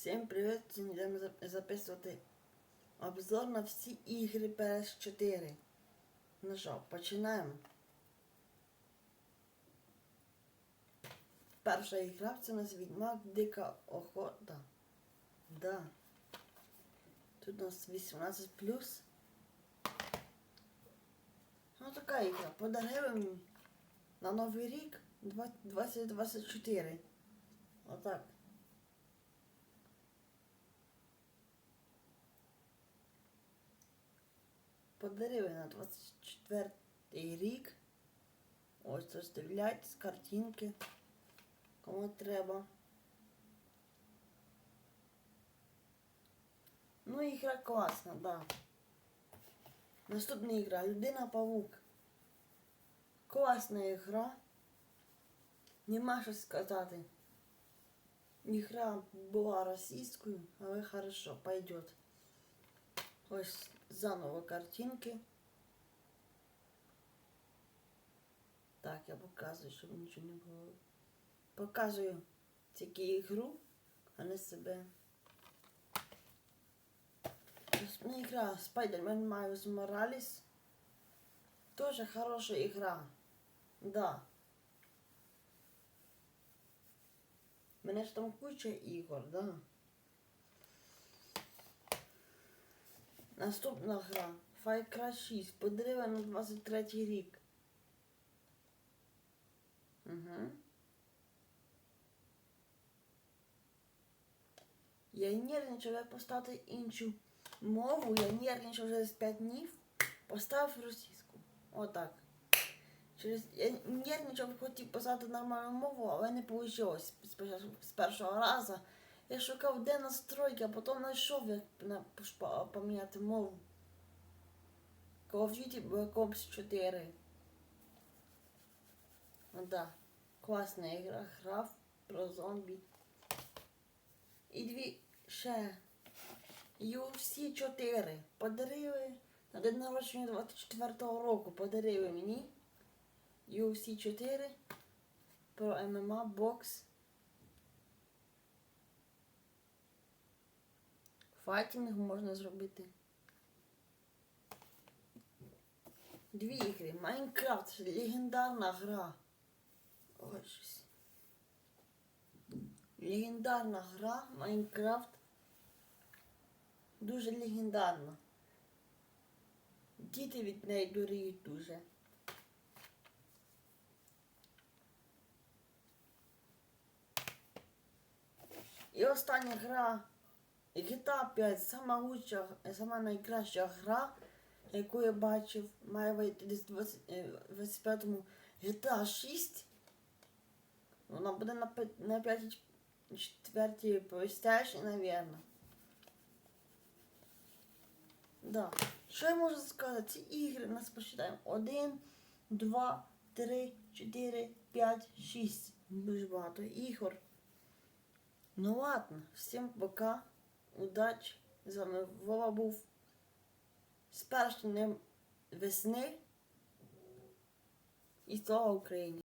Всім привіт! Сьогодні йдемо зап- записувати обзор на всі ігри PS4. Ну що, починаємо. Перша ігра це у нас Відьмак Дика Охота. Да. Тут у нас 18 Ну така ігра. Подаруємо на Новий рік 20- 2024. Отак. Подарили на 24 рік. Ось розставляйте з картинки. Кому треба. Ну, ігра класна, да. Наступна ігра Людина Павук. Класна ігра. Нема що сказати. Ігра була російською, але хорошо, пойдет. Ось заново картинки. Так, я показую, щоб нічого не було. Показую тільки ігру, а не себе. Наступна ігра Spider-Man Miles Morales. Тоже хороша ігра. Да. Мене ж там куча ігор, да. Наступна гра Far Cry 6. Подарила на 23 рік. Угу. Я нервничав, як поставити іншу мову. Я нервничав вже з 5 днів. Поставив російську. Отак. Через... Я нервничав, хотів поставити нормальну мову, але не вийшло з першого разу. Я шукав, де настройки, а потім знайшов, як поміняти мову. Call of Duty Black Ops 4. Ну да, класна ігра, грав про зомбі. І дві ще UFC 4 подарили на день народження 24-го року. Подарили мені UFC 4 про ММА бокс. Файтінг можна зробити. Дві ігри. Майнкрафт легендарна гра. Ой, щось. Легендарна гра Майнкрафт. Дуже легендарна. Діти від неї дуріють дуже. І остання гра GTA 5 сама лучша, сама найкраща гра, яку я бачив, має вийти десь в 20, е, в 25-му GTA 6. Вона буде на, пи- на 5 четвертій PlayStation, навірно. Да. Що я можу сказати? Ці ігри нас почитаємо. 1, 2, 3, 4, 5, 6. Дуже багато ігор. Ну ладно, всім пока. Удачі. З вами Вова був з першим днем весни. І слава Україні!